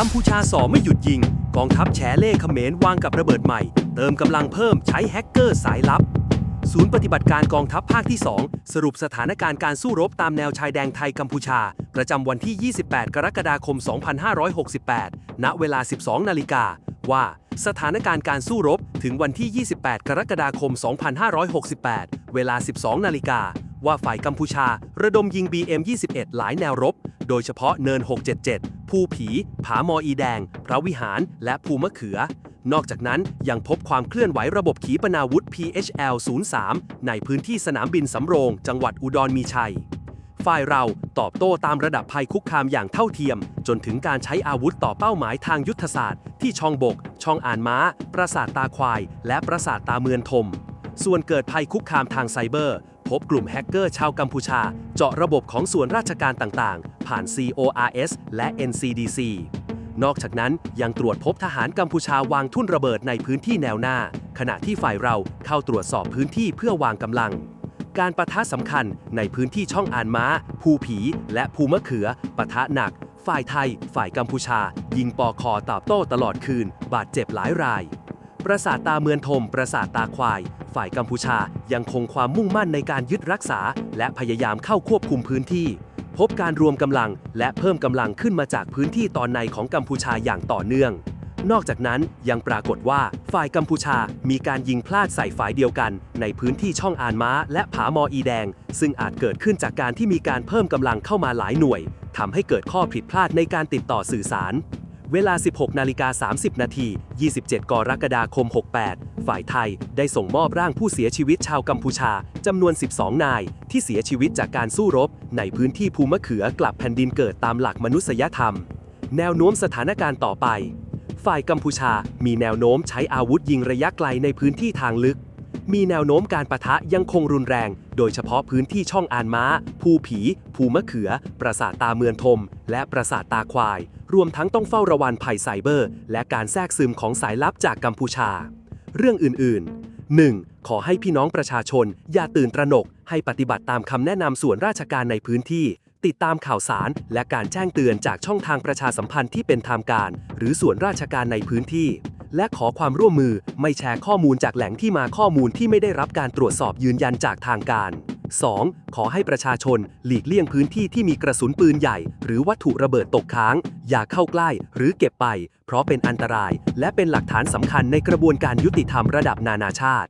กัมพูชาสอไม่หยุดยิง กองทัพแฉเล่เขมรวางกับระเบิดใหม่ เติมกำลังเพิ่มใช้แฮกเกอร์สายลับ ศูนย์ปฏิบัติการกองทัพภาคที่ 2 สรุปสถานการณ์การสู้รบตามแนวชายแดนไทยกัมพูชา ประจำวันที่ 28 กรกฎาคม 2568 ณ เวลา 12 นาฬิกา ว่าสถานการณ์การสู้รบถึงวันที่ 28 กรกฎาคม 2568 เวลา 12 นาฬิกา ว่าฝ่ายกัมพูชา ระดมยิง BM21 หลายแนวรบ โดยเฉพาะเนิน 677 ภูผี ผามออีแดง พระวิหาร และภูมะเขือ นอกจากนั้นยังพบความเคลื่อนไหวระบบขีปนาวุธ PHL 03ในพื้นที่สนามบินสำโรง จังหวัดอุดรมีชัย ฝ่ายเราตอบโต้ตามระดับภัยคุกคามอย่างเท่าเทียม จนถึงการใช้อาวุธต่อเป้าหมายทางยุทธศาสตร์ ที่ช่องบก ช่องอ่านม้า ปราสาทตาควาย และปราสาทตาเมือนทมส่วนเกิดภัยคุกคามทางไซเบอร์ พบกลุ่มแฮกเกอร์ชาวกัมพูชา เจาะระบบของส่วนราชการต่างๆ ผ่าน CORS และ NCDC นอกจากนั้นยังตรวจพบทหารกัมพูชาวางทุ่นระเบิดในพื้นที่แนวหน้า ขณะที่ฝ่ายเราเข้าตรวจสอบพื้นที่เพื่อวางกำลัง การประทะสำคัญในพื้นที่ช่องอานม้า ภูผี และภูมะเขือปะทะหนัก ฝ่ายไทย ฝ่ายกัมพูชา ยิงปอคอตอบโต้ตลอดคืน บาดเจ็บหลายราย ปราสาทตาเมือนทมปราสาทตาควาย ฝ่ายกัมพูชายังคงความมุ่งมั่นในการยึดรักษา และพยายามเข้าควบคุมพื้นที่ พบการรวมกำลังและเพิ่มกำลังขึ้นมาจากพื้นที่ตอนในของกัมพูชาอย่างต่อเนื่อง นอกจากนั้นยังปรากฏว่าฝ่ายกัมพูชามีการยิงพลาดใส่ฝ่ายเดียวกัน ในพื้นที่ช่องอานม้า และผามออีแดง ซึ่งอาจเกิดขึ้นจากการที่มีการเพิ่มกำลังเข้ามาหลายหน่วยทำให้เกิดข้อผิดพลาดในการติดต่อสื่อสาร เวลา 16 นาฬิกา 30 นาที 27 กรกฎาคม 68 ฝ่ายไทยได้ส่งมอบร่างผู้เสียชีวิตชาวกัมพูชา จำนวน 12 นาย ที่เสียชีวิตจากการสู้รบ ในพื้นที่ภูมะเขือกลับแผ่นดินเกิดตามหลักมนุษยธรรม แนวโน้มสถานการณ์ต่อไป ฝ่ายกัมพูชามีแนวโน้มใช้อาวุธยิงระยะไกลในพื้นที่ทางลึก มีแนวโน้มการประทะยังคงรุนแรง โดยเฉพาะพื้นที่ช่องอานม้า ภูผี ภูมะเขือ ปราสาทตาเมือนทม และปราสาทตาควาย รวมทั้งต้องเฝ้าระวังภัยไซเบอร์ และการแทรกซึมของสายลับจากกัมพูชา เรื่องอื่นๆ 1. ขอให้พี่น้องประชาชน อย่าตื่นตระหนก ให้ปฏิบัติตามคำแนะนำส่วนราชการในพื้นที่ ติดตามข่าวสาร และการแจ้งเตือนจากช่องทางประชาสัมพันธ์ที่เป็นทางการ หรือส่วนราชการในพื้นที่ และขอความร่วมมือไม่แชร์ข้อมูลจากแหล่งที่มาข้อมูลที่ไม่ได้รับการตรวจสอบยืนยันจากทางการ 2. ขอให้ประชาชนหลีกเลี่ยงพื้นที่ที่มีกระสุนปืนใหญ่ หรือวัตถุระเบิดตกค้าง อย่าเข้าใกล้หรือเก็บไป เพราะเป็นอันตราย และเป็นหลักฐานสำคัญในกระบวนการยุติธรรมระดับนานาชาติ